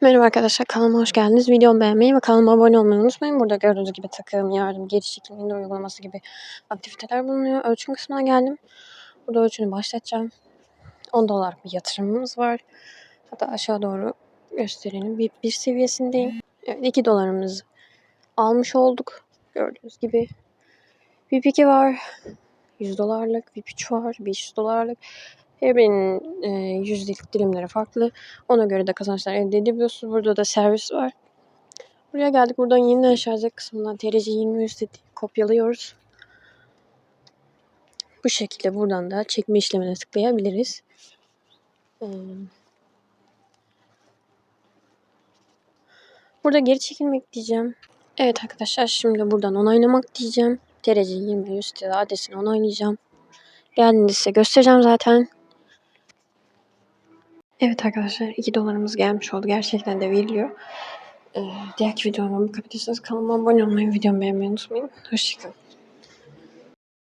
Merhaba arkadaşlar kanalıma hoş geldiniz. Videomu beğenmeyi ve kanalıma abone olmayı unutmayın. Burada gördüğünüz gibi takım, yardım, geri çekilmenin uygulaması gibi aktiviteler bulunuyor. Ölçüm kısmına geldim. Burada ölçünü başlatacağım. 10 dolar bir yatırımımız var. Hatta aşağı doğru gösterelim. Bir, bir seviyesindeyim. Evet 2 dolarımızı almış olduk. Gördüğünüz gibi. VIP2 var. 100 dolarlık. VIP3 var. 500 dolarlık. Her birinin e, yüzdelik dilimleri farklı. Ona göre de kazançlar elde edebiliyorsunuz. Burada da servis var. Buraya geldik. Buradan yeniden şarj kısmından TRC 20 üstü kopyalıyoruz. Bu şekilde buradan da çekme işlemine tıklayabiliriz. Ee, Burada geri çekilmek diyeceğim. Evet arkadaşlar şimdi buradan onaylamak diyeceğim. TRC 20 üstü adresini onaylayacağım. Geldiğinde size göstereceğim zaten. Evet arkadaşlar 2 dolarımız gelmiş oldu. Gerçekten de veriliyor. Ee, diğer videolarımı kapatırsanız kanalıma abone olmayı, videomu beğenmeyi unutmayın. Hoşçakalın.